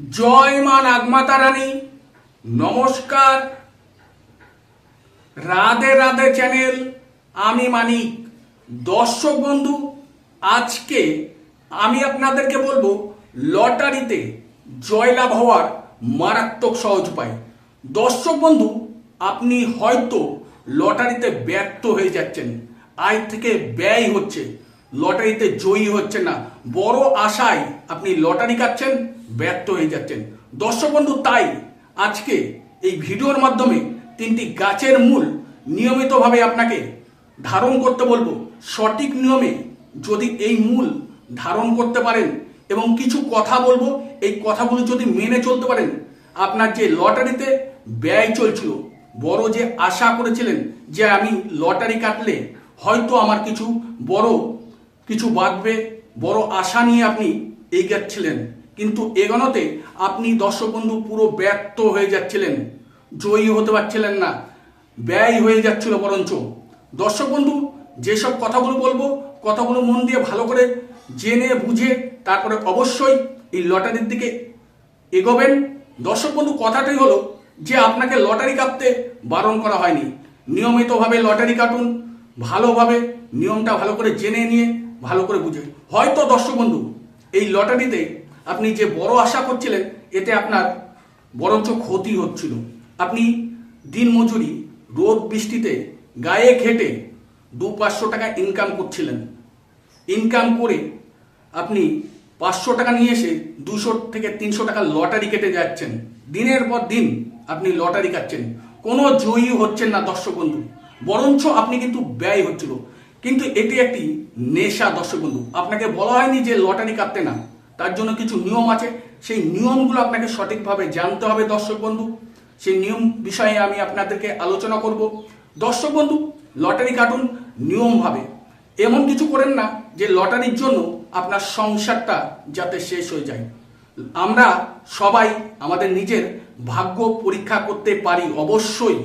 জয় মা নাগমাতা রানী। নমস্কার। রাধে রাধে চ্যানেল, আমি মানিক। দর্শক বন্ধু, আজকে আমি আপনাদেরকে বলব, লটারিতে জয়লাভ হওয়ার মারাত্মক সহজ উপায়। দর্শক বন্ধু, আপনি হয়তো লটারিতে ব্যর্থ হয়ে যাচ্ছেন। আয় থেকে ব্যয় হচ্ছে। লটারিতে জয়ী হচ্ছে না। বড় আশায় আপনি লটারি কাটছেন, ব্যর্থ হয়ে যাচ্ছেন। দর্শক বন্ধু, তাই আজকে এই ভিডিওর মাধ্যমে তিনটি গাছের মূল নিয়মিতভাবে আপনাকে ধারণ করতে বলব। সঠিক নিয়মে যদি এই মূল ধারণ করতে পারেন এবং কিছু কথা বলব, এই কথাগুলো যদি মেনে চলতে পারেন, আপনার যে লটারিতে ব্যয় চলছিল, বড় যে আশা করেছিলেন যে আমি লটারি কাটলে হয়তো আমার কিছু বড় কিছু বাঁধবে, বড় আশা নিয়ে আপনি এগাচ্ছিলেন কিন্তু এগোনোতে আপনি দর্শক বন্ধু পুরো ব্যর্থ হয়ে যাচ্ছিলেন। জয়ী হতে পারছিলেন না। ব্যয় হয়ে যাচ্ছিল বরঞ্চ। দর্শক বন্ধু যেসব কথাগুলো বলব, কথাগুলো মন দিয়ে ভালো করে জেনে বুঝে তারপরে অবশ্যই এই লটারির দিকে এগোবেন। দর্শক বন্ধু কথাটাই হলো যে আপনাকে লটারি কাটতে বারণ করা হয়নি। নিয়মিতভাবে লটারি কাটুন, ভালোভাবে নিয়মটা ভালো করে জেনে নিয়ে ভালো করে বুঝে হয়তো দর্শক বন্ধু, এই লটারিতে আপনি যে বড় আশা করছিলেন, এতে আপনার বরঞ্চ ক্ষতি হচ্ছিল। আপনি দিন মজুরি, রোদ বৃষ্টিতে গায়ে খেটে দু পাঁচশো টাকা ইনকাম করছিলেন। ইনকাম করে আপনি পাঁচশো টাকা নিয়ে এসে দুশো থেকে তিনশো টাকা লটারি কেটে যাচ্ছেন। দিনের পর দিন আপনি লটারি কাটছেন কোনো জয়ী হচ্ছেন না দর্শক বন্ধু। বরঞ্চ আপনি কিন্তু ব্যয় হচ্ছিল। কিন্তু এটি একটি নেশা দর্শক বন্ধু। আপনাকে বলা হয়নি যে লটারি কাটতে না। তার জন্য কিছু নিয়ম আছে। সেই নিয়মগুলো আপনাকে সঠিকভাবে জানতে হবে দর্শক বন্ধু। সেই নিয়ম বিষয়ে আমি আপনাদেরকে আলোচনা করব। দর্শক বন্ধু, লটারি কাটুন নিয়মভাবে। এমন কিছু করেন না যে লটারির জন্য আপনার সংসারটা যাতে শেষ হয়ে যায়। আমরা সবাই আমাদের নিজের ভাগ্য পরীক্ষা করতে পারি অবশ্যই।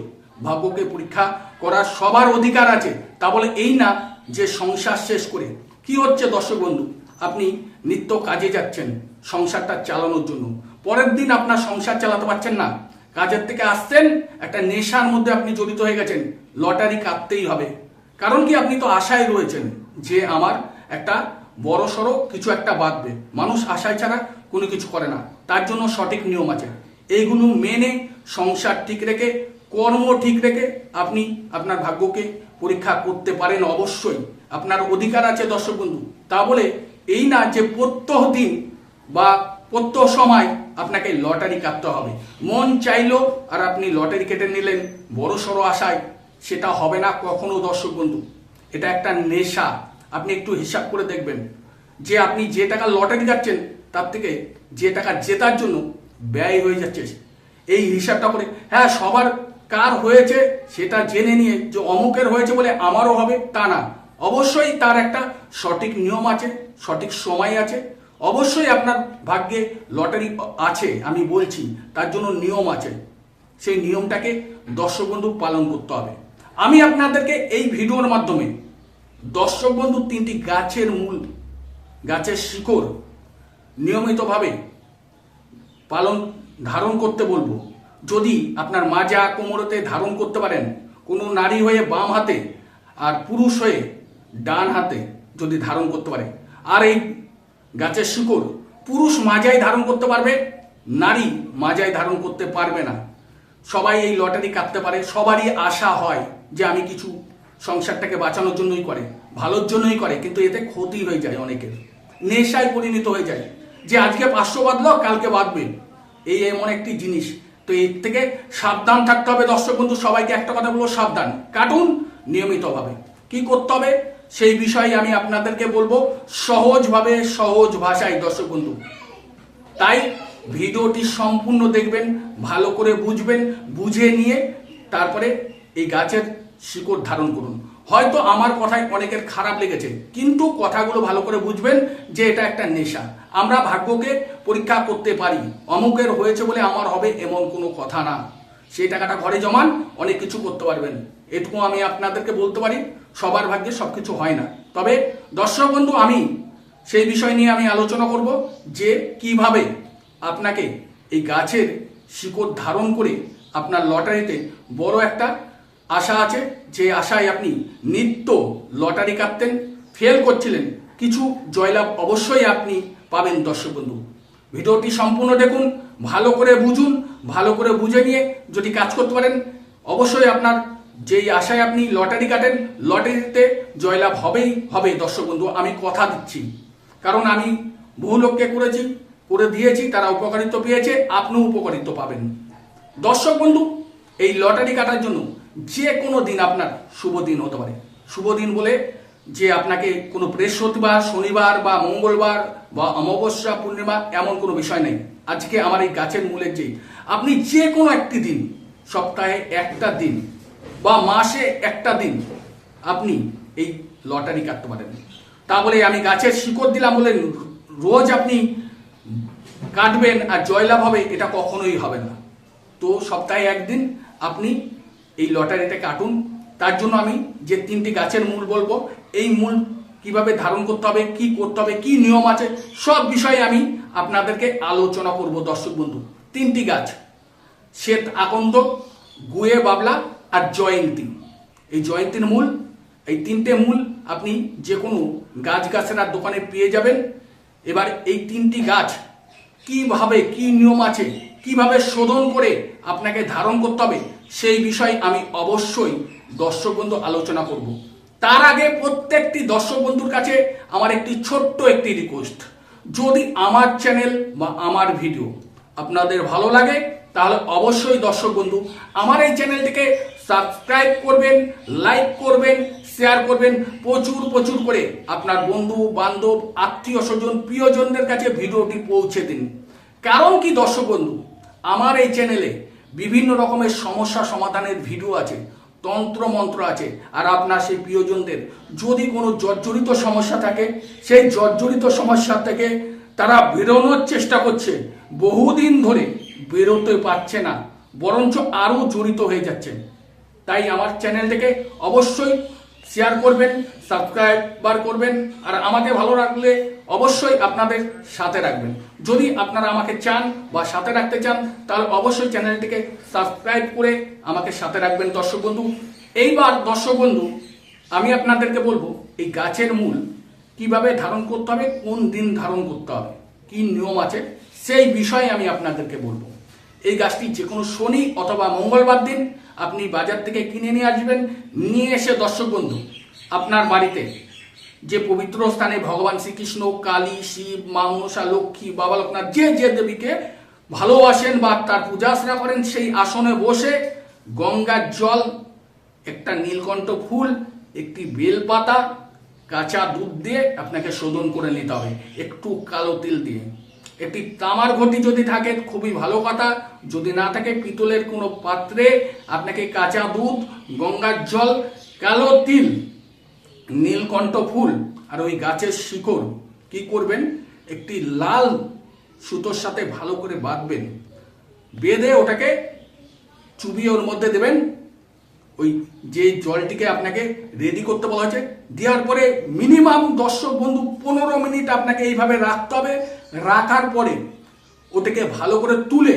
ভাগ্যকে পরীক্ষা করার সবার অধিকার আছে। তা বলে এই না যে সংসার শেষ করে। কি হচ্ছে দর্শক বন্ধু? আপনি নিত্য কাজে যাচ্ছেন, সংসারটা চালানোর জন্য। পরের দিন আপনার সংসার চালাতে পারছেন না। কাজের থেকে আসছেন, একটা নেশার মধ্যে আপনি জড়িত হয়ে গেছেন। লটারি কাটতেই হবে। কারণ কি আপনি তো আশায় রয়েছেন যে আমার একটা বড় সড়ো কিছু একটা বাঁধবে। মানুষ আশায় ছাড়া কোনো কিছু করে না। তার জন্য সঠিক নিয়ম আছে। এইগুলো মেনে সংসার ঠিক রেখে কর্ম ঠিক রেখে আপনি আপনার ভাগ্যকে পরীক্ষা করতে পারেন অবশ্যই। আপনার অধিকার আছে দর্শক বন্ধু। তা বলে এই না যে প্রত্যহ দিন বা প্রত্যহ সময় আপনাকে লটারি কাটতে হবে। মন চাইলো আর আপনি লটারি কেটে নিলেন বড় সড়ো আশায়, সেটা হবে না কখনো দর্শক বন্ধু। এটা একটা নেশা। আপনি একটু হিসাব করে দেখবেন। যে আপনি যে টাকা লটারি কাটছেন, তার থেকে যে টাকা জেতার জন্য ব্যয় হয়ে যাচ্ছে। এই হিসাবটা করে হ্যাঁ সবার কার হয়েছে সেটা জেনে নিয়ে যে অমুকের হয়েছে বলে আমারও হবে তা না। অবশ্যই তার একটা সঠিক নিয়ম আছে, সঠিক সময় আছে। অবশ্যই আপনার ভাগ্যে লটারি আছে, আমি বলছি, তার জন্য নিয়ম আছে। সেই নিয়মটাকে দর্শক বন্ধু পালন করতে হবে। আমি আপনাদেরকে এই ভিডিওর মাধ্যমে দর্শক বন্ধু তিনটি গাছের মূল, গাছের শিকড় নিয়মিতভাবে পালন, ধারণ করতে বলব। যদি আপনার মাজা কোমরতে ধারণ করতে পারেন, কোনো নারী হয়ে বাম হাতে আর পুরুষ হয়ে ডান হাতে যদি ধারণ করতে পারে, আর এই গাছের শিকড় পুরুষ মাজায় ধারণ করতে পারবে, নারী মাজায় ধারণ করতে পারবে না। সবাই এই লটারি কাটতে পারে, সবারই আশা হয় যে আমি কিছু সংসারটাকে বাঁচানোর জন্যই করে, ভালোর জন্যই করে, কিন্তু এতে ক্ষতি হয়ে যায় অনেকের, নেশায় পরিণত হয়ে যায়। যে আজকে পাঁচশো বাঁধলো, কালকে বাঁধবে। এই এমন একটি জিনিস তো এর থেকে সাবধান থাকতে হবে। দর্শক বন্ধু, সবাইকে একটা কথা বলব, সাবধান। কাটুন নিয়মিতভাবে। কি করতে হবে? সেই বিষয়ে আমি আপনাদেরকে বলব, সহজভাবে সহজ ভাষায়, দর্শক বন্ধু। তাই ভিডিওটি সম্পূর্ণ দেখবেন, ভালো করে বুঝবেন, বুঝে নিয়ে তারপরে এই গাছের শিকড় ধারণ করুন। হয়তো আমার কথায় অনেকের খারাপ লেগেছে, কিন্তু কথাগুলো ভালো করে বুঝবেন যে এটা একটা নেশা। আমরা ভাগ্যকে পরীক্ষা করতে পারি, অমুকের হয়েছে বলে আমার হবে এমন কোনো কথা না। সেই টাকাটা ঘরে জমান, অনেক কিছু করতে পারবেন। এটুকু আমি আপনাদেরকে বলতে পারি, সবার ভাগ্যে সব কিছু হয় না। তবে দর্শক বন্ধু, আমি সেই বিষয় নিয়ে আমি আলোচনা করব যে কীভাবে আপনাকে এই গাছের শিকড় ধারণ করে আপনার লটারিতে বড় একটা আশা আছে যে আশায় আপনি নিত্য লটারি কাটতেন ফেল করছিলেন। কিছু জয়লাভ অবশ্যই আপনি পাবেন দর্শক বন্ধু। ভিডিওটি সম্পূর্ণ দেখুন, ভালো করে বুঝুন, ভালো করে বুঝে নিয়ে যদি কাজ করতে পারেন, অবশ্যই আপনার যেই আশায় আপনি লটারি কাটেন, লটারিতে জয়লাভ হবেই, হবে দর্শক বন্ধু। আমি কথা দিচ্ছি। কারণ আমি বহু লোককে করেছি, করে দিয়েছি, তারা উপকারিত পেয়েছে, আপনিও উপকারিত পাবেন। দর্শক বন্ধু, এই লটারি কাটার জন্য যে কোনো দিন আপনার শুভ দিন হতে পারে। শুভ দিন বলে যে আপনাকে কোনো বৃহস্পতিবার, শনিবার বা মঙ্গলবার বা অমাবস্যা, পূর্ণিমা এমন কোনো বিষয় নেই। আজকে আমার এই গাছের মূলের যে আপনি যে কোনো একটি দিন, সপ্তাহে একটা দিন বা মাসে একটা দিন আপনি এই লটারি কাটতে পারেন। তা বলে আমি গাছের শিকড় দিলাম বলে রোজ আপনি কাটবেন আর জয়লাভ হবে এটা কখনোই হবে না। তো সপ্তাহে একদিন আপনি এই লটারিটা কাটুন। তার জন্য আমি যে তিনটি গাছের মূল বলব, এই মূল কীভাবে ধারণ করতে হবে, কি করতে হবে, কি নিয়ম আছে, সব বিষয়ে আমি আপনাদেরকে আলোচনা করব। দর্শক বন্ধু, তিনটি গাছ, শ্বেত আকন্দ, গুয়ে বাবলা আর জয়ন্তী। এই জয়ন্তীর মূল, এই তিনটে মূল আপনি যে কোনো গাছ গাছেরার দোকানে পেয়ে যাবেন। এবার এই তিনটি গাছ কীভাবে, কি নিয়ম আছে, কীভাবে শোধন করে আপনাকে ধারণ করতে হবে সেই বিষয়ে আমি অবশ্যই দর্শক বন্ধু আলোচনা করব। তার আগে প্রত্যেকটি দর্শক বন্ধুর কাছে আমার একটি ছোট্ট একটি রিকোয়েস্ট যদি আমার চ্যানেল বা আমার ভিডিও আপনাদের ভালো লাগে, তাহলে অবশ্যই দর্শক বন্ধু আমার এই চ্যানেলটিকে সাবস্ক্রাইব করবেন লাইক করবেন শেয়ার করবেন। প্রচুর প্রচুর করে আপনার বন্ধু, বান্ধব, আত্মীয় স্বজন, প্রিয়জনদের কাছে ভিডিওটি পৌঁছে দিন। কারণ কি দর্শক বন্ধু? আমার এই চ্যানেলে বিভিন্ন রকমের সমস্যা সমাধানের ভিডিও আছে তন্ত্র মন্ত্র আছে, আর আপনার সেই প্রিয়জনদের যদি কোনো জর্জরিত সমস্যা থাকে, সেই জর্জরিত সমস্যা থেকে তারা বেরোনোর চেষ্টা করছে। বহুদিন ধরে বেরোতে পারছে না, বরঞ্চ আরও জড়িত হয়ে যাচ্ছে। তাই আমার চ্যানেলটাকে অবশ্যই শেয়ার করবেন সাবস্ক্রাইবার করবেন, আর আমাকে ভালো রাখলে অবশ্যই আপনাদের সাথে রাখবেন। যদি আপনারা আমাকে চান বা সাথে রাখতে চান, তাহলে অবশ্যই চ্যানেলটিকে সাবস্ক্রাইব করে আমাকে সাথে রাখবেন, দর্শক বন্ধু। এইবার দর্শক বন্ধু, আমি আপনাদেরকে বলব, এই গাছের মূল কীভাবে ধারণ করতে হবে, কোন দিন ধারণ করতে হবে, কি নিয়ম আছে, সেই বিষয়ে আমি আপনাদেরকে বলব। এই গাছটি যে কোনো শনি অথবা মঙ্গলবার দিন আপনি বাজার থেকে কিনে নিয়ে আসবেন, নিয়ে এসে দর্শক বন্ধু, আপনার বাড়িতে যে পবিত্র স্থানে ভগবান শ্রীকৃষ্ণ, কালী, শিব, মা মনসা, লক্ষ্মী, বাবা লোকনাথ, যে যে দেবীকে ভালোবাসেন বা তার পূজা আশ্রা করেন, সেই আসনে বসে গঙ্গার জল, একটা নীলকণ্ঠ ফুল, একটি বেলপাতা, কাঁচা দুধ দিয়ে আপনাকে শোধন করে নিতে হবে, একটু কালো তিল দিয়ে। একটি তামার ঘটি যদি থাকে, খুবই ভালো কথা। যদি না থাকে, পিতলের কোনো পাত্রে আপনাকে কাঁচা দুধ, গঙ্গার জল, কালো তিল নীলকণ্ঠ ফুল আর ওই গাছের শিকড়, কি করবেন? একটি লাল সুতোর সাথে ভালো করে বাঁধবেন। বেঁধে ওটাকে চুবিয়ে ওর মধ্যে দেবেন। ওই যে জলটিকে আপনাকে রেডি করতে বলা হয়েছে, দেওয়ার পরে মিনিমাম দর্শক বন্ধু পনেরো মিনিট আপনাকে এইভাবে রাখতে হবে। রাখার পরে ওটাকে ভালো করে তুলে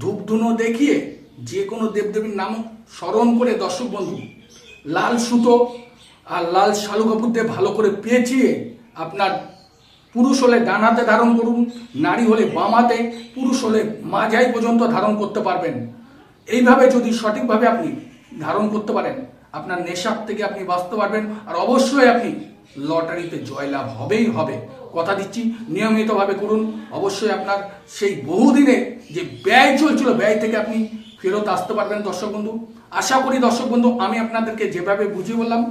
ধূপ ধুনো দেখিয়ে যে কোনো দেবদেবীর নাম স্মরণ করে দর্শক বন্ধু, লাল সুতো আর লাল শালু কাপড় দিয়ে ভালো করে পেঁচিয়ে আপনার পুরুষ হলে ডান হাতে ধারণ করুন, নারী হলে বাম হাতে, পুরুষ হলে মাঝাই পর্যন্ত ধারণ করতে পারবেন। এইভাবে যদি সঠিকভাবে আপনি ধারণ করতে পারেন, আপনার নেশার থেকে আপনি বাঁচতে পারবেন আর অবশ্যই আপনি লটারিতে জয়লাভ হবেই হবে। কথা দিচ্ছি, নিয়মিতভাবে করুন। অবশ্যই আপনার সেই বহুদিনে যে ব্যয় চলছিল, ব্যয় থেকে আপনি ফেরত আসতে পারবেন দর্শক বন্ধু। আশা করি দর্শক বন্ধু, আমি আপনাদেরকে যেভাবে বুঝিয়ে বললাম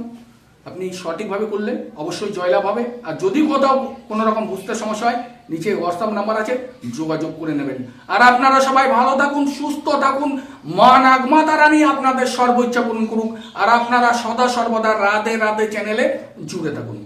আপনি সঠিকভাবে করলে অবশ্যই জয়লাভ হবে। আর যদি কোথাও কোনো রকম বুঝতে সমস্যা হয়, নিচে হোয়াটসঅ্যাপ নাম্বার আছে, যোগাযোগ করে নেবেন। আর আপনারা সবাই ভালো থাকুন, সুস্থ থাকুন। মা নাগমাতা রানী আপনাদের সর্বোচ্চ পূরণ করুক। আর আপনারা সদা সর্বদা রাধে রাধে চ্যানেলে জুড়ে থাকুন।